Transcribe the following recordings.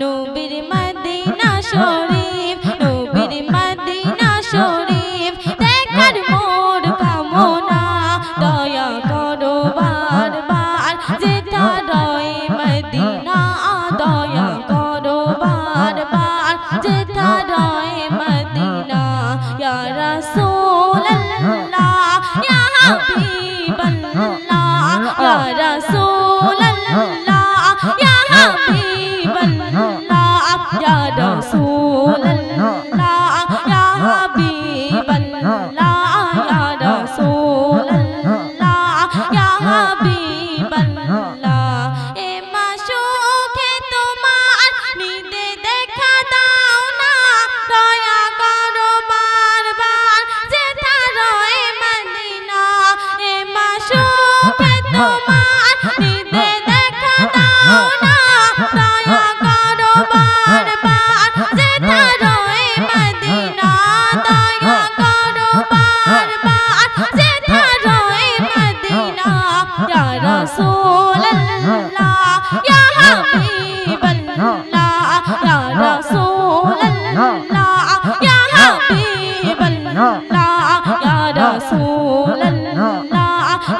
নবীর মদিনা শরীফ, নবীর মদিনা শরীফ, দেখার মোর কামনা, দয়া করো বারবার, যেটা রয় মদিনা, দয়া করো বারবার, যেটা রয় মদিনা, ইয়া রাসূলুল্লাহ, ইয়া হাবিবাল্লাহ। ইয়া ইয়া হাবিবাল্লাহ ইয়া রাসূলুল্লাহ ইয়া হাবিবাল্লাহ এ মাসুকে তোমার নিদে দেখা দাও না দয়া করো বারবার রয়ে মদিনা এ মাসুকে তোমার নিদে ইয়া রাসূলুল্লাহ, ইয়া হাবিবাল্লাহ, ইয়া রাসূলুল্লাহ, ইয়া হাবিবাল্লাহ, ইয়া রাসূলুল্লাহ,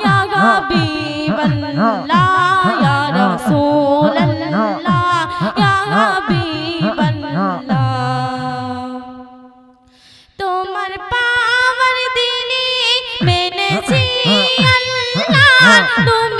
ইয়া হাবিবাল্লাহ, ইয়া রাসূলুল্লাহ, ইয়া হাবিবাল্লাহ। তোমার পাওয়ার দিনে মেনেছি আল্লাহ, তুমি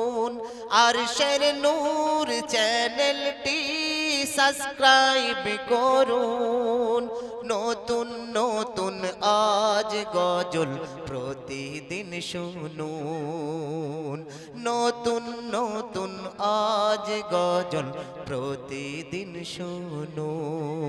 আরশের নূর চ্যানেলটি সাবস্ক্রাইব করুন। নতুন নতুন আজ গজল প্রতিদিন শুনুন। নতুন নতুন আজ গজল প্রতিদিন শুনুন।